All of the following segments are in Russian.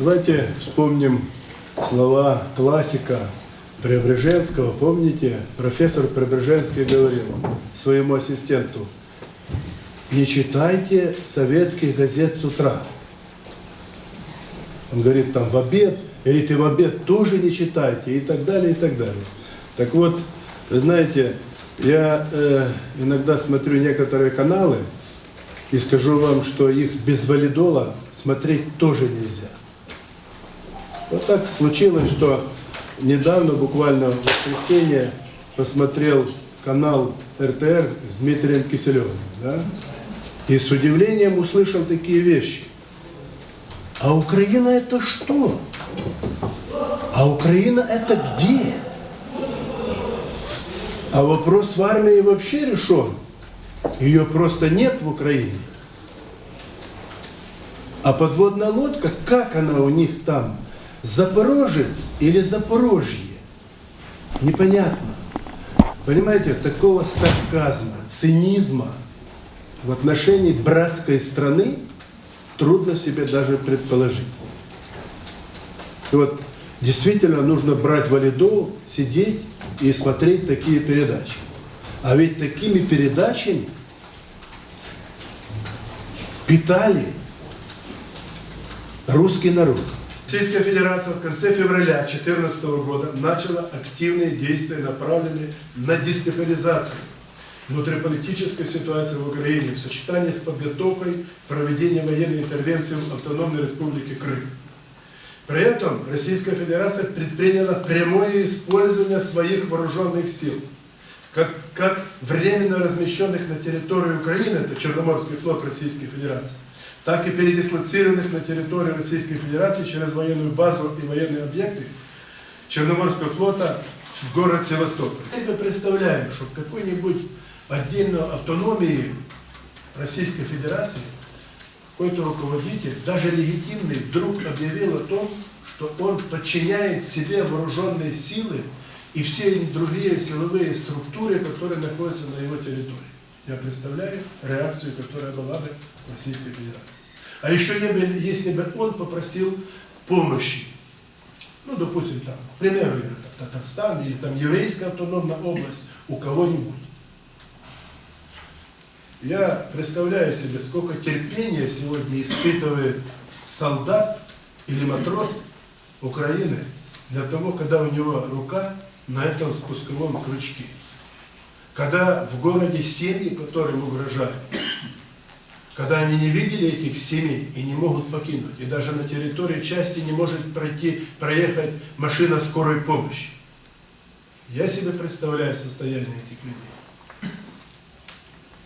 Давайте вспомним слова классика Преображенского. Помните, профессор Преображенский говорил своему ассистенту, не читайте советских газет с утра. Он говорит, там в обед, или ты в обед тоже не читайте, и так далее, и так далее. Так вот, вы знаете, я э, иногда смотрю некоторые каналы, и скажу вам, что их без валидола смотреть тоже нельзя. Вот так случилось, что недавно, буквально в воскресенье, посмотрел канал РТР с Дмитрием Киселевым. Да? И с удивлением услышал такие вещи. А Украина это что? А Украина это где? А вопрос в армии вообще решен. Ее просто нет в Украине. А подводная лодка, как она у них там? Запорожец или Запорожье? Непонятно. Понимаете, такого сарказма, цинизма в отношении братской страны трудно себе даже предположить. И вот действительно нужно брать валидол, сидеть и смотреть такие передачи. А ведь такими передачами питали русский народ. Российская Федерация в конце февраля 2014 года начала активные действия, направленные на дестабилизацию внутриполитической ситуации в Украине в сочетании с подготовкой проведения военной интервенции в Автономной Республике Крым. При этом Российская Федерация предприняла прямое использование своих вооруженных сил, как, как временно размещенных на территории Украины, это Черноморский флот Российской Федерации, так и передислоцированных на территории Российской Федерации через военную базу и военные объекты Черноморского флота в город Севастополь. Я себе представляю, что какой-нибудь отдельной автономии Российской Федерации какой-то руководитель, даже легитимный, вдруг объявил о том, что он подчиняет себе вооруженные силы и все другие силовые структуры, которые находятся на его территории. Я представляю реакцию, которая была бы в Российской Федерации. А еще если бы он попросил помощи, ну, допустим, там, к примеру, там, Татарстан или там еврейская автономная область у кого-нибудь. Я представляю себе, сколько терпения сегодня испытывает солдат или матрос Украины для того, когда у него рука на этом спусковом крючке. Когда в городе семьи, которым угрожают, когда они не видели этих семей и не могут покинуть, и даже на территории части не может пройти, проехать машина скорой помощи. Я себе представляю состояние этих людей.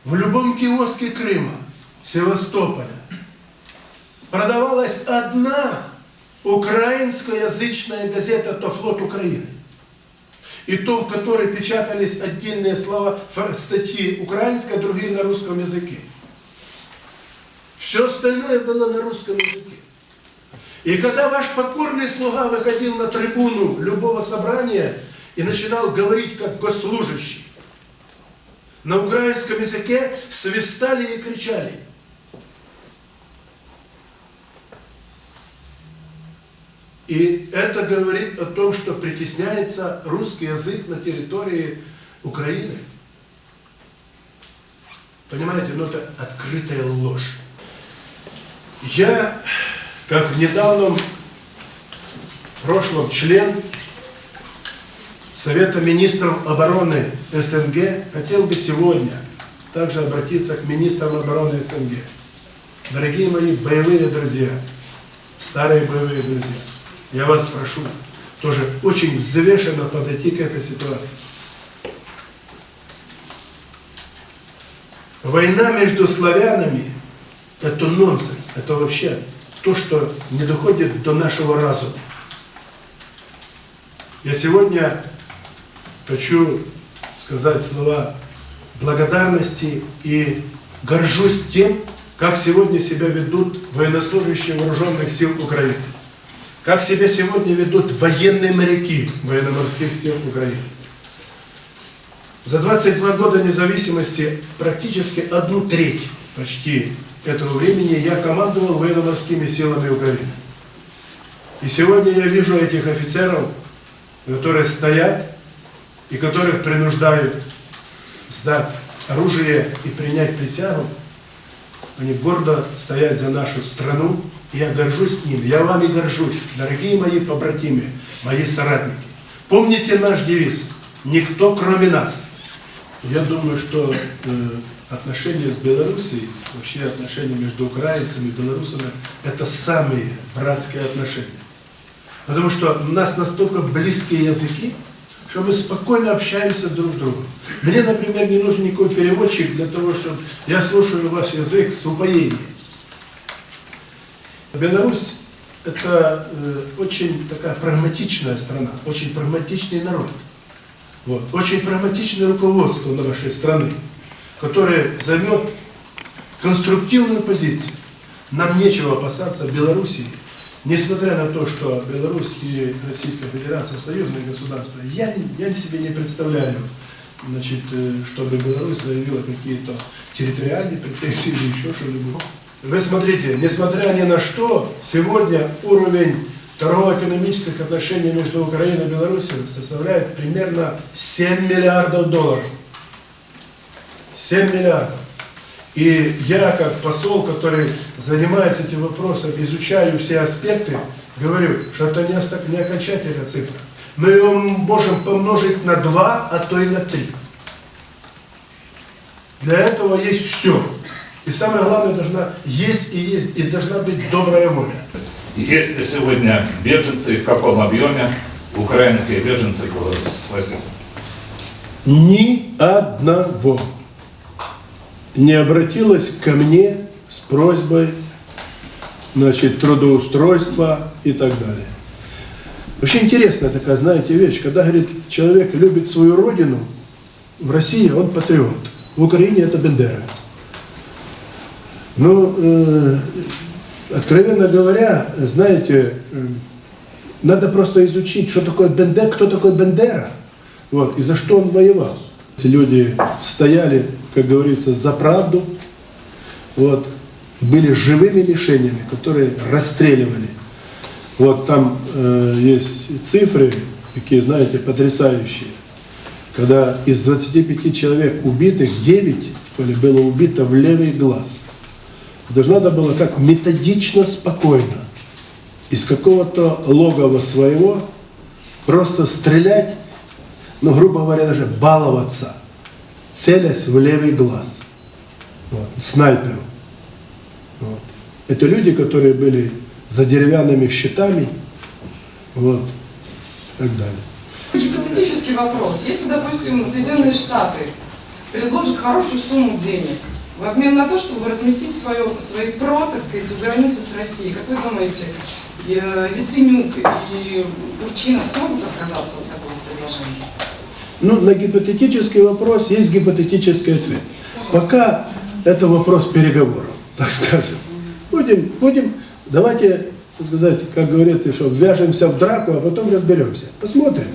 В любом киоске Крыма, Севастополя, продавалась одна украинскоязычная газета «То флот Украины». И то, в которой печатались отдельные слова, статьи украинской, а другие на русском языке. Все остальное было на русском языке. И когда ваш покорный слуга выходил на трибуну любого собрания и начинал говорить как госслужащий, на украинском языке свистали и кричали. И это говорит о том, что притесняется русский язык на территории Украины. Понимаете, ну это открытая ложь. Я, как в недавнем прошлом член Совета министров обороны СНГ, хотел бы сегодня также обратиться к министрам обороны СНГ. Дорогие мои боевые друзья, старые боевые друзья, я вас прошу тоже очень взвешенно подойти к этой ситуации. Война между славянами – это нонсенс, это вообще то, что не доходит до нашего разума. Я сегодня хочу сказать слова благодарности и горжусь тем, как сегодня себя ведут военнослужащие вооруженных сил Украины. Как себя сегодня ведут военные моряки военно-морских сил Украины. За 22 года независимости практически одну треть почти этого времени я командовал военно-морскими силами Украины. И сегодня я вижу этих офицеров, которые стоят и которых принуждают сдать оружие и принять присягу. Они гордо стоят за нашу страну, я горжусь ним. Я вами горжусь, дорогие мои побратимы, мои соратники. Помните наш девиз «Никто, кроме нас». Я думаю, что э, отношения с Белоруссией, вообще отношения между украинцами и белорусами, это самые братские отношения. Потому что у нас настолько близкие языки, что мы спокойно общаемся друг с другом. Мне, например, не нужен никакой переводчик для того, чтобы я слушаю ваш язык с упоением. Беларусь – это э, очень такая прагматичная страна, очень прагматичный народ. Вот. Очень прагматичное руководство нашей страны, которое займет конструктивную позицию. Нам нечего опасаться Белоруссии, несмотря на то, что Беларусь и Российская Федерация союзные государства. Я, я себе не представляю, значит, э, чтобы Беларусь заявила какие-то территориальные претензии или еще что-нибудь. Вы смотрите, несмотря ни на что, сегодня уровень торгово-экономических отношений между Украиной и Беларусью составляет примерно 7 миллиардов долларов. 7 миллиардов. И я, как посол, который занимается этим вопросом, изучаю все аспекты, говорю, что это не, окончательная цифра. Мы ее можем помножить на 2, а то и на 3. Для этого есть все. И самое главное, должна есть и есть, и должна быть добрая воля. Есть ли сегодня беженцы и в каком объеме украинские беженцы в Беларуси? Спасибо. Ни одного не обратилась ко мне с просьбой значит, трудоустройства и так далее. Вообще интересная такая, знаете, вещь, когда, говорит, человек любит свою родину, в России он патриот, в Украине это бендеровец. Ну, э, откровенно говоря, знаете, э, надо просто изучить, что такое Бендер, кто такой Бендера, вот, и за что он воевал. Эти люди стояли, как говорится, за правду, вот, были живыми лишениями, которые расстреливали. Вот там э, есть цифры, такие, знаете, потрясающие. Когда из 25 человек убитых, 9, что ли, было убито в левый глаз. Это же надо было как методично, спокойно, из какого-то логова своего просто стрелять, ну, грубо говоря, даже баловаться, целясь в левый глаз. Вот, снайперу. Вот. Это люди, которые были за деревянными щитами, вот, и так далее. Гипотетический вопрос. Если, допустим, Соединенные Штаты предложат хорошую сумму денег в обмен на то, чтобы разместить свое, свои ПРО, так сказать, в границе с Россией, как вы думаете, э, Яценюк и Турчинов смогут отказаться от такого предложения? Ну, на гипотетический вопрос есть гипотетический ответ. Пока это вопрос переговоров, так скажем. Будем, будем, давайте, так сказать, как говорится, что вяжемся в драку, а потом разберемся. Посмотрим.